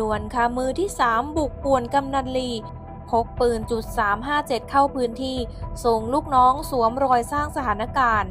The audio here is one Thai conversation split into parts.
ด่วนค่ะมือที่ 3 บุกป่วนกำนันลีพกปืนจุด357 เข้าพื้นที่ ส่งลูกน้องสวมรอยสร้างสถานการณ์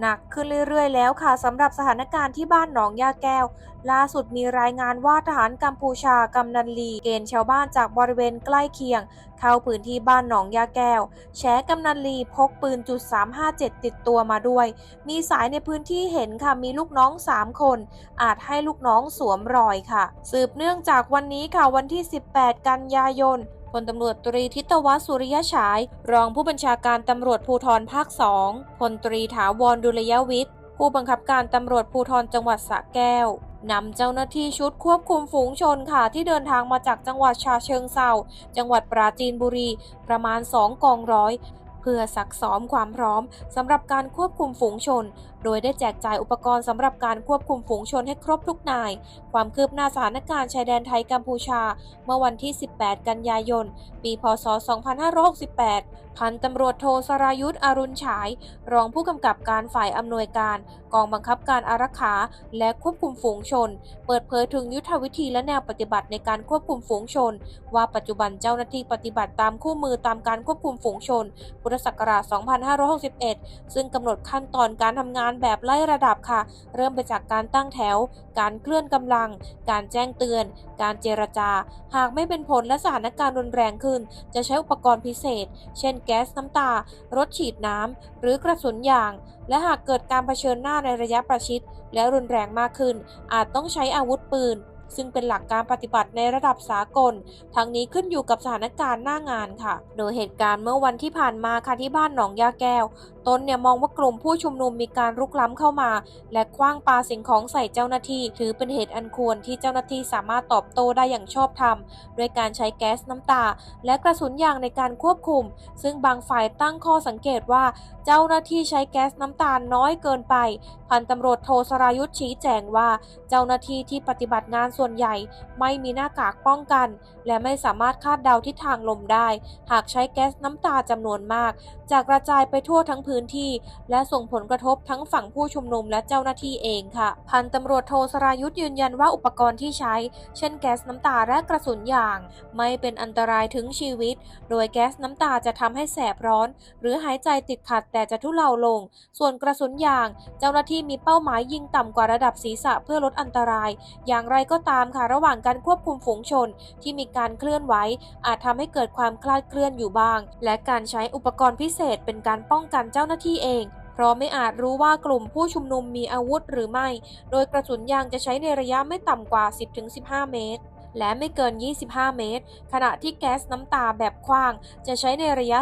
หนักขึ้นเรื่อยๆ แล้วค่ะสำหรับสถานการณ์ที่บ้านหนองยาแก้ว ล่าสุดมีรายงานว่าทหารกัมพูชากำนันลีเกณฑ์ชาวบ้านจากบริเวณใกล้เคียง เข้าพื้นที่บ้านหนองยาแก้ว แฉกำนันลีพกปืนจุด357 ติดตัวมาด้วย มีสายในพื้นที่เห็นค่ะมีลูกน้อง 3 คน อาจให้ลูกน้องสวมรอยค่ะ สืบเนื่องจากวันนี้ค่ะวันที่ 18 กันยายน ลตำรวจตรีทิตวัฒน์สุริยฉาย รองผู้บัญชาการตำรวจภูธรภาค2พลตรีถาวรดุลยวิทย์ ผู้บังคับการตำรวจภูธรจังหวัดสระแก้วนำเจ้าหน้าที่ชุดควบคุมฝูงชนค่ะที่เดินทางมาจากจังหวัดชาเชิงเซาจังหวัดปราจีนบุรี ประมาณ 2 กองร้อย เพื่อซักซ้อมความพร้อมสำหรับการควบคุมฝูงชน โดยได้แจกจ่ายอุปกรณ์สำหรับการควบคุมฝูงชนให้ครบทุกนาย ความคืบหน้าสถานการณ์ชายแดนไทยกัมพูชา เมื่อวันที่ 18 กันยายน ปีพศ 2568 พันตำรวจโทสรายุทธ์อรุณฉาย รองผู้กำกับการฝ่ายอำนวยการ กองบังคับการอารักขาและควบคุมฝูงชน เปิดเผยถึงยุทธวิธีและแนวปฏิบัติในการควบคุมฝูงชน ว่าปัจจุบันเจ้าหน้าที่ปฏิบัติตามคู่มือตามการควบคุมฝูงชน พุทธศักราช 2561 ซึ่งกำหนดขั้นตอนการทำงานแบบไล่ระดับค่ะ เริ่มไปจากการตั้งแถว การเคลื่อนกำลัง การแจ้งเตือน การเจรจา หากไม่เป็นผลและสถานการณ์รุนแรงขึ้น จะใช้อุปกรณ์พิเศษ เช่นแก๊สน้ำตา รถฉีดน้ำ หรือกระสุนยาง และหากเกิดการเผชิญหน้าในระยะประชิด และรุนแรงมากขึ้น อาจต้องใช้อาวุธปืนซึ่งเป็นหลักการปฏิบัติในระดับสากล ทั้งนี้ขึ้นอยู่กับสถานการณ์หน้างานค่ะ โดยเหตุการณ์เมื่อวันที่ผ่านมาค่ะที่บ้านหนองยาแก้ว ตนเนี่ยมองว่ากลุ่มผู้ชุมนุมมีการรุกล้ำเข้ามา และคว้างปาสิ่งของใส่เจ้าหน้าที่ ถือเป็นเหตุอันควรที่เจ้าหน้าที่สามารถตอบโต้ได้อย่างชอบธรรมด้วยการใช้แก๊สน้ำตา และกระสุนยางในการควบคุม ซึ่งบางฝ่ายตั้งข้อสังเกตว่าเจ้าหน้าที่ใช้แก๊สน้ำตาลน้อยเกินไป พันตำรวจโทสรายุทธชี้แจงว่าเจ้าหน้าที่ที่ปฏิบัติงานส่วนใหญ่ ไม่มีหน้ากากป้องกัน และไม่สามารถคาดเดาทิศทางลมได้ หากใช้แก๊สน้ำตาจำนวนมาก จะกระจายไปทั่วทั้งพื้นที่ และส่งผลกระทบทั้งฝั่งผู้ชุมนุมและเจ้าหน้าที่เองค่ะ พันตำรวจโทสรายุทธยืนยันว่าอุปกรณ์ที่ใช้ เช่นแก๊สน้ำตาและกระสุนยาง ไม่เป็นอันตรายถึงชีวิต โดยแก๊สน้ำตาจะทำให้แสบร้อน หรือหายใจติดขัดแต่จะทุเลาลง ส่วนกระสุนยาง เจ้าหน้าที่มีเป้าหมายยิงต่ำกว่าระดับศีรษะเพื่อลดอันตราย อย่างไรก็ตามค่ะระหว่างการควบคุมฝูงชนที่มีการเคลื่อนไหวอาจทำให้เกิดความคลาดเคลื่อนอยู่บ้าง และการใช้อุปกรณ์พิเศษเป็นการป้องกันเจ้าหน้าที่เอง เพราะไม่อาจรู้ว่ากลุ่มผู้ชุมนุมมีอาวุธหรือไม่ โดยกระสุนยางจะใช้ในระยะไม่ต่ำกว่า 10-15 เมตร และไม่เกิน 25 เมตร ขณะที่แก๊สน้ำตาแบบขว้าง จะใช้ในระยะ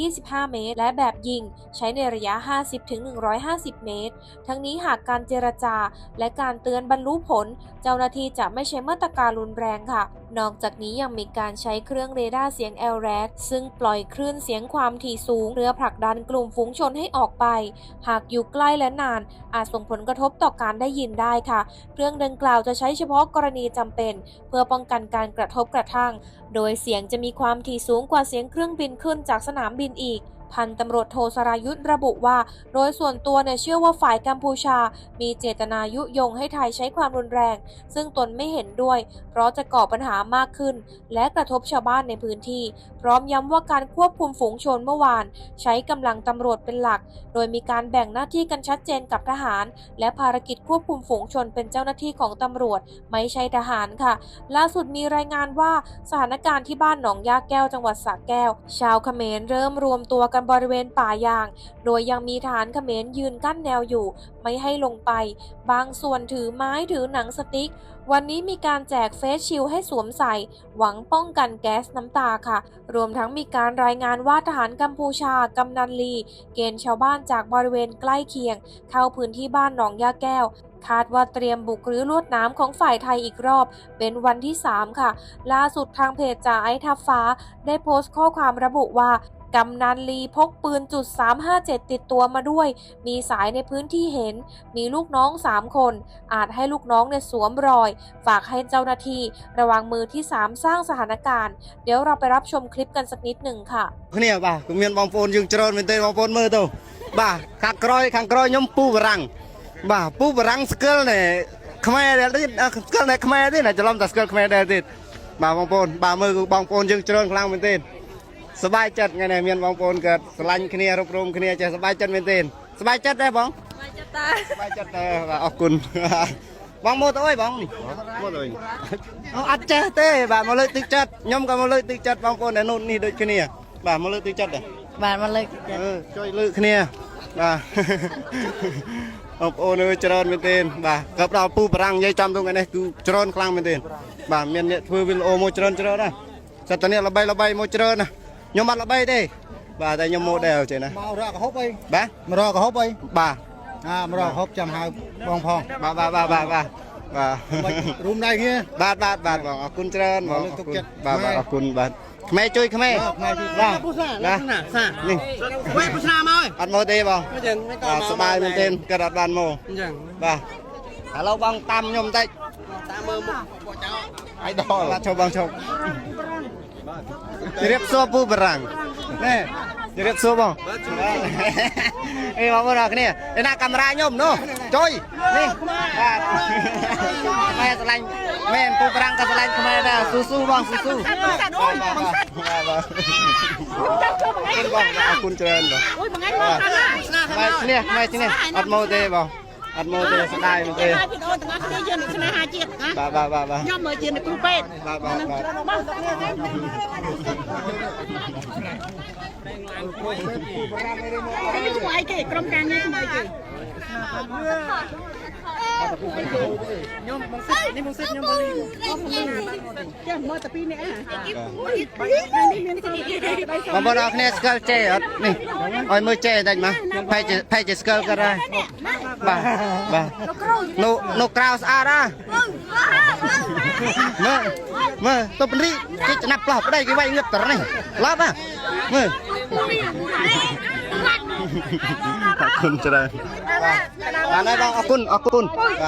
10-25 เมตร และแบบยิง ใช้ในระยะ 50-150 เมตร ทั้งนี้หากการเจรจา และการเตือนบรรลุผล เจ้าหน้าที่จะไม่ใช้มาตรการรุนแรงค่ะ นอกจากนี้ยังมีการใช้เครื่องเรดาร์เสียง l r a d ซึ่งปล่อยคลื่นเสียงความถี่สูงเพื่อผลักดันกลุ่มฝูงชนให้ออกไป หากอยู่ใกล้และนาน อาจส่งผลกระทบต่อการได้ยินได้ค่ะ เครื่องดังกล่าวจะใช้เฉพาะกรณีจำเป็น เพื่อป้องกันการกระทบกระทั่ง โดยเสียงจะมีความถี่สูงกว่าเสียงเครื่องบินขึ้นจากสนามบินอีก พันตำรวจโทสรายุทธระบุว่า โดยส่วนตัวเนี่ยเชื่อว่าฝ่ายกัมพูชา มีเจตนายุยงให้ไทยใช้ความรุนแรง ซึ่งตนไม่เห็นด้วย เพราะจะก่อปัญหามากขึ้น และกระทบชาวบ้านในพื้นที่ พร้อมย้ำว่าการควบคุมฝูงชนเมื่อวาน ใช้กำลังตำรวจเป็นหลัก โดยมีการแบ่งหน้าที่กันชัดเจนกับทหาร และภารกิจควบคุมฝูงชนเป็นเจ้าหน้าที่ของตำรวจ ไม่ใช่ทหารค่ะ ล่าสุดมีรายงานว่าสถานการณ์ที่บ้านหนองยาแก้วจังหวัดสระแก้ว ชาวเขมรเริ่มรวมตัวกันบริเวณป่ายาง โดยยังมีทหารเขมรยืนกั้นแนวอยู่ ไม่ให้ลงไป บางส่วนถือไม้ถือหนังสติ๊ก วันนี้มีการแจกเฟสชิลให้สวมใส่ หวังป้องกันแก๊สน้ำตาค่ะ รวมทั้งมีการรายงานว่าทหารกัมพูชากำนันลี เกณฑ์ชาวบ้านจากบริเวณใกล้เคียง เข้าพื้นที่บ้านหนองยาแก้วคาดว่าเตรียมบุกรื้อลวดน้ำของฝ่ายไทยอีกรอบ เป็นวันที่ 3 ค่ะ ล่าสุดทางเพจจ่าไอทับฟ้า ได้โพสต์ข้อความระบุว่า กำนันลีพกปืนจุด357 ติดตัวมาด้วย มีสายในพื้นที่เห็น มีลูกน้องสามคน อาจให้ลูกน้องเนี่ยสวมรอย ฝากให้เจ้าหน้าที่ระวังมือที่สามสร้างสถานการณ์ เดี๋ยวเราไปรับชมคลิปกันสักนิดหนึ่งค่ะเนี่ยบ่าก็มียนบองโฟนยึงจรนเป็นเต้บองโฟนมือตัวบ่าขังกรอยขังกรอยย่อมปูบรังบ่าปูบรังสเกลเนี่ยขมายเด็ดสเกลเนี่ยขมายเด็ดนะจะล้อมแต่สเกลขมายเด็ดบ่าบองโฟนบ่ามือขอบางโฟนยึงจรนกลางเป็นเต้ សប្បាយចិត្តថ្ងៃនេះមានបងប្អូនកើតស្រឡាញ់គ្នារុបរមគ្នាចេះសប្បាយចិត្តមែនទេសប្បាយចិត្តដែរបងសប្បាយចិត្តដែរសប្បាយចិត្តដែរបាទអរគុណបងមើលទៅអើយបងនេះមើលទៅអើយអូអត់ចេះទេបាទមកលើកទឹកចិត្តខ្ញុំក៏មកលើកទឹកចិត្តបងប្អូនដែលនោះនេះដូចគ្នា បាទមកលើកទឹកចិត្តដែរបាទមកលើកអឺជួយលើកគ្នាបាទបងប្អូនអើយច្រើនមែនទែនបាទក៏ដល់ពូបារាំងនិយាយចំទៅថ្ងៃនេះគឺច្រើនខ្លាំងមែនទែនបាទមានអ្នកធ្វើវីដេអូមកច្រើនច្រើនណាស់សិតតនេះល្បីល្បីមកច្រើនណាស់ ខ្ញុំអត់ល្បីទេបាទតែខ្ញុំ model ចេះណា មករកកហូបអី បាទ មករកកហូបអី បាទ អាមករកកហូបចាំហៅបងផង បាទបាទបាទបាទបាទបាទ រុំដៃគ្នា បាទបាទបាទបងអរគុណច្រើនបង លើកទឹកចិត្ត បាទបាទអរគុណបាទខ្មែរជួយខ្មែរ ខ្មែរជួយ បាទបាទនេះ វេពុស្នាមក អត់មកទេបង អញ្ចឹងមិនក៏ បាទសប្បាយមែនទែនក៏អត់បានមក អញ្ចឹង បាទឥឡូវបងតាមខ្ញុំបន្តិច តាមមើលមុខពួកចៅ អាយដល់បាទចូលបងចូល ជម្រាបសួរពូបារាំងនេះជម្រាបសួរបងអេបងប្អូនអរគ្នាឯណាកាមេរ៉ាខ្ញុំនោះជួយនេះបាទម៉ែស្រឡាញ់មែនពូបារាំងក៏ស្រឡាញ់ខ្មែរដែរស៊ូស៊ូបងស៊ូស៊ូបាទបាទបាទបាទបងអរគុណច្រើនបងអូយមួយថ្ងៃមកស្នាខ្មែរឈ្នះខ្មែរឈ្នះអត់មកទេបង អត់មកទេស្ដាយមកទេហើយវីដេអូទាំងអស់គ្នាយើងនឹងស្នេហាជាតិណាបាទបាទបាទខ្ញុំមើលជាគ្រូពេទ្យបាទបាទបាទព្រៃងឡានគ្រូពេទ្យគ្រូបរាមឯងមកឯងគេក្រុមការងារជាមួយគេ ខ្ញុំបងសិតនេះបងសិតខ្ញុំបលីចេះមើលតែពីរនេះអាបងប្អូនអរគ្នាស្គាល់ចេអត់នេះឲ្យមើលចេតិចមកផែជាផែជាស្គាល់ក៏ដែរបាទបាទនោះនោះក្រៅស្អាតហ่ะមើលមើលទៅពន្រីគេចំណាប់ផ្លោះប្តីគេវាយងឹបតរនេះឡប់ហ่ะមើលអរគុណច្រើន ไปไปไปเอาคุณเอาคุณไป